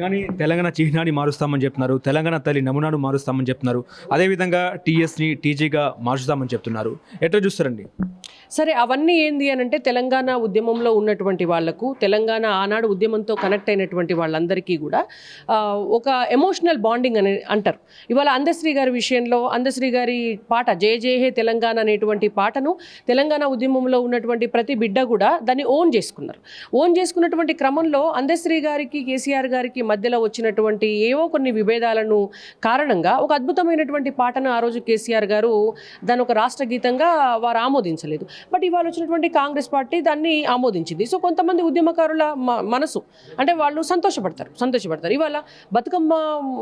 కానీ తెలంగాణ చిహ్నాన్ని మారుస్తామని చెప్తున్నారు. తెలంగాణ తల్లి నమూనాను మారుస్తామని చెప్తున్నారు. అదేవిధంగా టీఎస్ని టీజీగా మార్చుతామని చెప్తున్నారు. ఎట్లా చూస్తారండి? సరే అవన్నీ ఏంది అని అంటే తెలంగాణ ఉద్యమంలో ఉన్నటువంటి వాళ్ళకు తెలంగాణ ఆనాడు ఉద్యమంతో కనెక్ట్ అయినటువంటి వాళ్ళందరికీ కూడా ఒక ఎమోషనల్ బాండింగ్ అని అంటారు. ఇవాళ అందశ్రీ గారి విషయంలో అందశ్రీ గారి పాట జయ జయ హే తెలంగాణ అనేటువంటి పాటను తెలంగాణ ఉద్యమంలో ఉన్నటువంటి ప్రతి బిడ్డ కూడా దాన్ని ఓన్ చేసుకున్నారు. ఓన్ చేసుకున్నటువంటి క్రమంలో అందశ్రీ గారికి కేసీఆర్ గారికి మధ్యలో వచ్చినటువంటి ఏవో కొన్ని విభేదాలను కారణంగా ఒక అద్భుతమైనటువంటి పాటను ఆ రోజు కేసీఆర్ గారు దాని ఒక రాష్ట్ర గీతంగా వారు ఆమోదించలేదు. బట్ ఇవాళ వచ్చినటువంటి కాంగ్రెస్ పార్టీ దాన్ని ఆమోదించింది. సో కొంతమంది ఉద్యమకారుల మ- మనసు అంటే వాళ్ళు సంతోషపడతారు సంతోషపడతారు. ఇవాళ బతుకమ్మ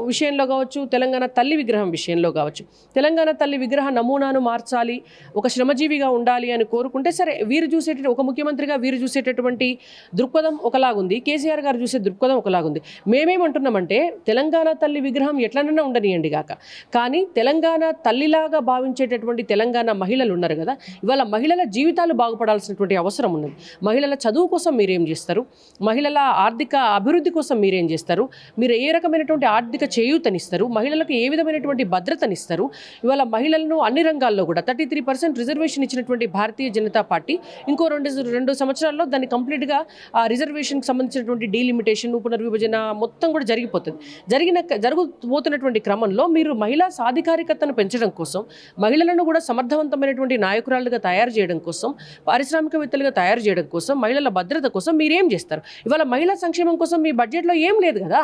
విషయంలో కావచ్చు తెలంగాణ తల్లి విగ్రహం విషయంలో కావచ్చు తెలంగాణ తల్లి విగ్రహ నమూనాను మార్చాలి ఒక శ్రమజీవిగా ఉండాలి అని కోరుకుంటే సరే వీరు చూసేట ఒక ముఖ్యమంత్రిగా వీరు చూసేటటువంటి దృక్పథం ఒకలాగుంది కేసీఆర్ గారు చూసే దృక్పథం ఒకలాగుంది. మేమేమంటున్నామంటే తెలంగాణ తల్లి విగ్రహం ఎట్లనన్నా ఉండనియండి గాక కానీ తెలంగాణ తల్లిలాగా భావించేటటువంటి తెలంగాణ మహిళలు ఉన్నారు కదా ఇవాళ మహిళల జీవితాలు బాగుపడాల్సినటువంటి అవసరం ఉన్నది. మహిళల చదువు కోసం మీరేం చేస్తారు? మహిళల ఆర్థిక అభివృద్ధి కోసం మీరేం చేస్తారు? మీరు ఏ రకమైనటువంటి ఆర్థిక చేయూతనిస్తారు? మహిళలకు ఏ విధమైనటువంటి భద్రతనిస్తారు? ఇవాళ మహిళలను అన్ని రంగాల్లో కూడా థర్టీ త్రీ పర్సెంట్ రిజర్వేషన్ ఇచ్చినటువంటి భారతీయ జనతా పార్టీ ఇంకో రెండు రెండు సంవత్సరాల్లో దాన్ని కంప్లీట్గా ఆ రిజర్వేషన్కి సంబంధించినటువంటి డీలిమిటేషన్ పునర్విభజన మొత్తం కూడా జరిగిపోతుంది. జరిగిన జరగబోతున్నటువంటి క్రమంలో మీరు మహిళా సాధికారికతను పెంచడం కోసం మహిళలను కూడా సమర్థవంతమైనటువంటి నాయకురాలుగా తయారు చేయడం కోసం పారిశ్రామికవేత్తలుగా తయారు చేయడం కోసం మహిళల భద్రత కోసం మీరేం చేస్తారు? ఇవాళ మహిళా సంక్షేమం కోసం మీ బడ్జెట్లో ఏం లేదు కదా?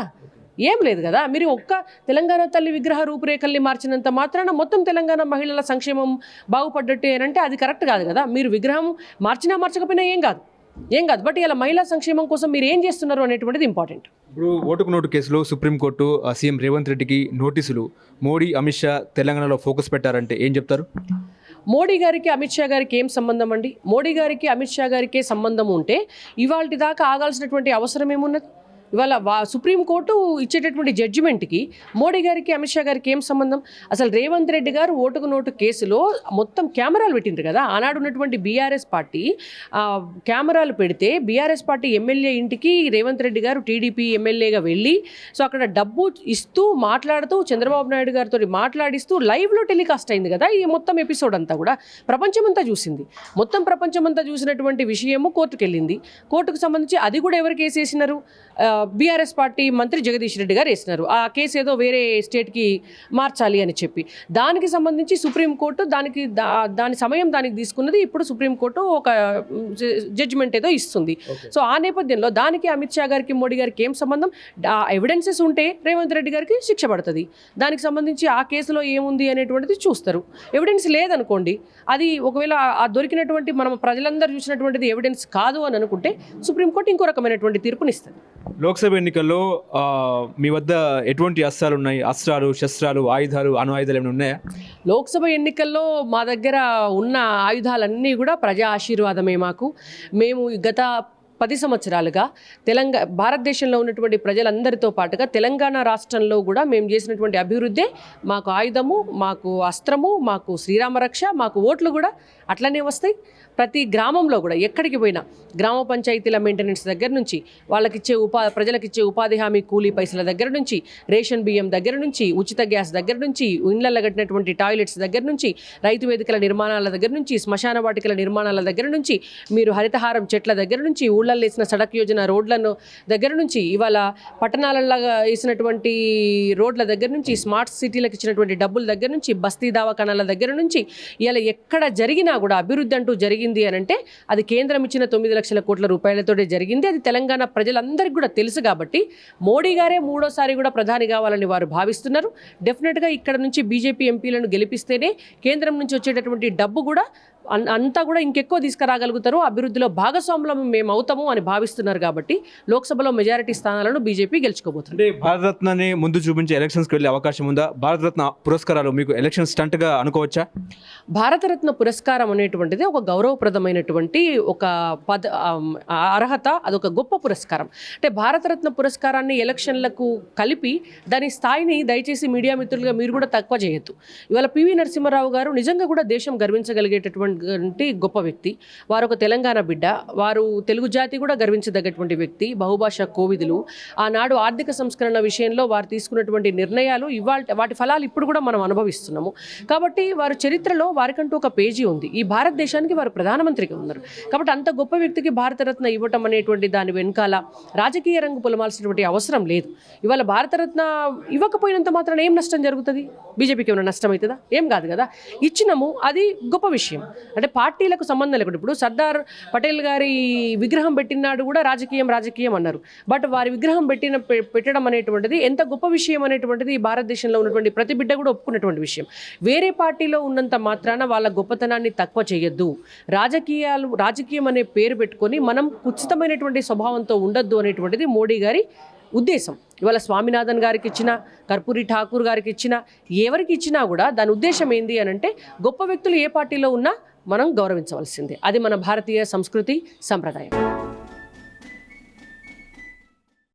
ఏం లేదు కదా? మీరు ఒక్క తెలంగాణ తల్లి విగ్రహ రూపురేఖల్ని మార్చినంత మాత్రాన మొత్తం తెలంగాణ మహిళల సంక్షేమం బాగుపడ్డట్టే ఏనంటే అంటే అది కరెక్ట్ కాదు కదా? మీరు విగ్రహం మార్చినా మార్చకపోయినా ఏం కాదు. ఏం కాదు. బట్ ఇలా మహిళా సంక్షేమం కోసం మీరు ఏం చేస్తున్నారు అనేటువంటిది ఇంపార్టెంట్ ఇప్పుడు ఓటుకు నోటు కేసులో సుప్రీంకోర్టు సీఎం రేవంత్ రెడ్డికి నోటీసులు. మోడీ అమిత్ షా తెలంగాణలో ఫోకస్ పెట్టారంటే ఏం చెప్తారు? మోడీ గారికి అమిత్ షా గారికి ఏం సంబంధం అండి? మోడీ గారికి అమిత్ షా గారికే సంబంధం ఉంటే ఇవాళ దాకా ఆగాల్సినటువంటి అవసరం ఏమున్నది? ఇవాళ వా సుప్రీంకోర్టు ఇచ్చేటటువంటి జడ్జిమెంట్కి మోడీ గారికి అమిత్ షా గారికి ఏం సంబంధం? అసలు రేవంత్ రెడ్డి గారు ఓటుకు నోటు కేసులో మొత్తం కెమెరాలు పెట్టిండ్రు కదా? ఆనాడు ఉన్నటువంటి బీఆర్ఎస్ పార్టీ కెమెరాలు పెడితే బీఆర్ఎస్ పార్టీ ఎమ్మెల్యే ఇంటికి రేవంత్ రెడ్డి గారు టీడీపీ ఎమ్మెల్యేగా వెళ్ళి సో అక్కడ డబ్బు ఇస్తూ మాట్లాడుతూ చంద్రబాబు నాయుడు గారితో మాట్లాడిస్తూ లైవ్లో టెలికాస్ట్ అయింది కదా? ఈ మొత్తం ఎపిసోడ్ అంతా కూడా. ప్రపంచమంతా చూసింది. మొత్తం ప్రపంచమంతా చూసినటువంటి విషయము కోర్టుకు వెళ్ళింది కోర్టుకు సంబంధించి అది కూడా ఎవరు కేసేసినారు బీఆర్ఎస్ పార్టీ మంత్రి జగదీష్ రెడ్డి గారు వేసినారు. ఆ కేసు ఏదో వేరే స్టేట్కి మార్చాలి అని చెప్పి. దానికి సంబంధించి సుప్రీంకోర్టు దానికి దా- దాని సమయం దానికి తీసుకున్నది ఇప్పుడు సుప్రీంకోర్టు ఒక జడ్జిమెంట్ ఏదో ఇస్తుంది. సో ఆ నేపథ్యంలో దానికి అమిత్ షా గారికి మోడీ గారికి ఏం సంబంధం? ఎవిడెన్సెస్ ఉంటే రేవంత్ రెడ్డి గారికి శిక్ష పడుతుంది. దానికి సంబంధించి ఆ కేసులో ఏముంది అనేటువంటిది చూస్తారు. ఎవిడెన్స్ లేదనుకోండి అది ఒకవేళ ఆ- ఆ దొరికినటువంటి మనం ప్రజలందరూ చూసినటువంటిది ఎవిడెన్స్ కాదు అని అనుకుంటే సుప్రీంకోర్టు ఇంకో రకమైనటువంటి తీర్పునిస్తుంది. లోక్సభ ఎన్నికల్లో మీ వద్ద ఎటువంటి అస్త్రాలు ఉన్నాయి? అస్త్రాలు శస్త్రాలు ఆయుధాలు అణు ఆయుధాలు ఏమైనా ఉన్నాయా? లోక్సభ ఎన్నికల్లో మా దగ్గర ఉన్న ఆయుధాలన్నీ కూడా ప్రజా ఆశీర్వాదమే మాకు. మేము గత పది సంవత్సరాలుగా తెలంగాణ భారతదేశంలో ఉన్నటువంటి ప్రజలందరితో పాటుగా తెలంగాణ రాష్ట్రంలో కూడా మేము చేసినటువంటి అభివృద్ధే మాకు ఆయుధము మాకు అస్త్రము మాకు శ్రీరామరక్ష మాకు ఓట్లు కూడా అట్లనే వస్తాయి. ప్రతి గ్రామంలో కూడా ఎక్కడికి పోయినా గ్రామ పంచాయతీల మెయింటెనెన్స్ దగ్గర నుంచి వాళ్ళకిచ్చే ఉపా ప్రజలకిచ్చే ఉపాధి హామీ కూలీ పైసల దగ్గర నుంచి రేషన్ బియ్యం దగ్గర నుంచి ఉచిత గ్యాస్ దగ్గర నుంచి ఇండ్లలో కట్టినటువంటి టాయిలెట్స్ దగ్గర నుంచి రైతు వేదికల నిర్మాణాల దగ్గర నుంచి శ్మశాన వాటికల నిర్మాణాల దగ్గర నుంచి మీరు హరితహారం చెట్ల దగ్గర నుంచి ఊళ్ళల్లో వేసిన సడక్ యోజన రోడ్లను దగ్గర నుంచి ఇవాళ పట్టణాలలో వేసినటువంటి రోడ్ల దగ్గర నుంచి స్మార్ట్ సిటీలకు ఇచ్చినటువంటి డబ్బుల దగ్గర నుంచి బస్తీ దవాఖానాల దగ్గర నుంచి ఇలా ఎక్కడ జరిగినా కూడా అభివృద్ధి అంటూ జరిగింది అని అంటే అది కేంద్రం ఇచ్చిన తొమ్మిది లక్షల కోట్ల రూపాయలతోటే జరిగింది. అది తెలంగాణ ప్రజలందరికీ కూడా తెలుసు కాబట్టి మోడీ గారే మూడోసారి కూడా ప్రధాని కావాలని వారు భావిస్తున్నారు. డెఫినెట్గా ఇక్కడ నుంచి బీజేపీ ఎంపీలను గెలిపిస్తేనే కేంద్రం నుంచి వచ్చేటటువంటి డబ్బు కూడా అంతా కూడా ఇంకెక్కువ తీసుకురాగలుగుతారు. అభివృద్ధిలో భాగస్వాములం మేము అవుతాము అని భావిస్తున్నారు కాబట్టి లోక్సభలో మెజారిటీ స్థానాలను బీజేపీ గెలుచుకోబోతుంది. అంటే భారతరత్నని ముందు చూపించి ఎలక్షన్స్కి వెళ్ళే అవకాశం ఉందా? భారతరత్న పురస్కారాలు మీకు ఎలక్షన్ స్టంట్గా అనుకోవచ్చా? భారతరత్న పురస్కారం అనేటువంటిది ఒక గౌరవప్రదమైనటువంటి ఒక పద అర్హత అదొక గొప్ప పురస్కారం. అంటే భారతరత్న పురస్కారాన్ని ఎలక్షన్లకు కలిపి దాని స్థాయిని దయచేసి మీడియా మిత్రులుగా మీరు కూడా తక్కువ చేయొద్దు. ఇవాళ పివి నరసింహారావు గారు నిజంగా కూడా దేశం గర్వించగలిగేటటువంటి గర్వించదగ్గటువంటి గొప్ప వ్యక్తి. వారు ఒక తెలంగాణ బిడ్డ. వారు తెలుగు జాతి కూడా గర్వించదగ్గటువంటి వ్యక్తి. బహుభాషా కోవిదులు. ఆనాడు ఆర్థిక సంస్కరణ విషయంలో వారు తీసుకున్నటువంటి నిర్ణయాలు ఇవాళ వాటి ఫలాలు ఇప్పుడు కూడా మనం అనుభవిస్తున్నాము. కాబట్టి వారు చరిత్రలో వారికంటూ ఒక పేజీ ఉంది. ఈ భారతదేశానికి వారు ప్రధానమంత్రిగా ఉన్నారు. కాబట్టి అంత గొప్ప వ్యక్తికి భారతరత్న ఇవ్వటం అనేటువంటి దాని వెనకాల రాజకీయ రంగు పొలమాల్సినటువంటి అవసరం లేదు. ఇవాళ భారతరత్న ఇవ్వకపోయినంత మాత్రం ఏం నష్టం జరుగుతుంది? బీజేపీకి ఏమైనా నష్టం అవుతుందా ఏం కాదు కదా? ఇచ్చినము అది గొప్ప విషయం. అంటే పార్టీలకు సంబంధం లేకుండా. ఇప్పుడు సర్దార్ పటేల్ గారి విగ్రహం పెట్టినాడు కూడా రాజకీయం రాజకీయం అన్నారు. బట్ వారి విగ్రహం పెట్టిన పెట్టడం అనేటువంటిది ఎంత గొప్ప విషయం అనేటువంటిది ఈ భారతదేశంలో ఉన్నటువంటి ప్రతి బిడ్డ కూడా ఒప్పుకున్నటువంటి విషయం. వేరే పార్టీలో ఉన్నంత మాత్రాన వాళ్ళ గొప్పతనాన్ని తక్కువ చేయొద్దు. రాజకీయాలు రాజకీయం అనే పేరు పెట్టుకొని మనం కుచితమైనటువంటి స్వభావంతో ఉండొద్దు అనేటువంటిది మోడీ గారి ఉద్దేశం. ఇవాళ స్వామినాథన్ గారికి ఇచ్చిన కర్పూరి ఠాకూర్ గారికి ఇచ్చిన ఎవరికి ఇచ్చినా కూడా దాని ఉద్దేశం ఏంది అని అంటే గొప్ప వ్యక్తులు ఏ పార్టీలో ఉన్నా మనం గౌరవించవలసింది. అది మన భారతీయ సంస్కృతి సంప్రదాయం.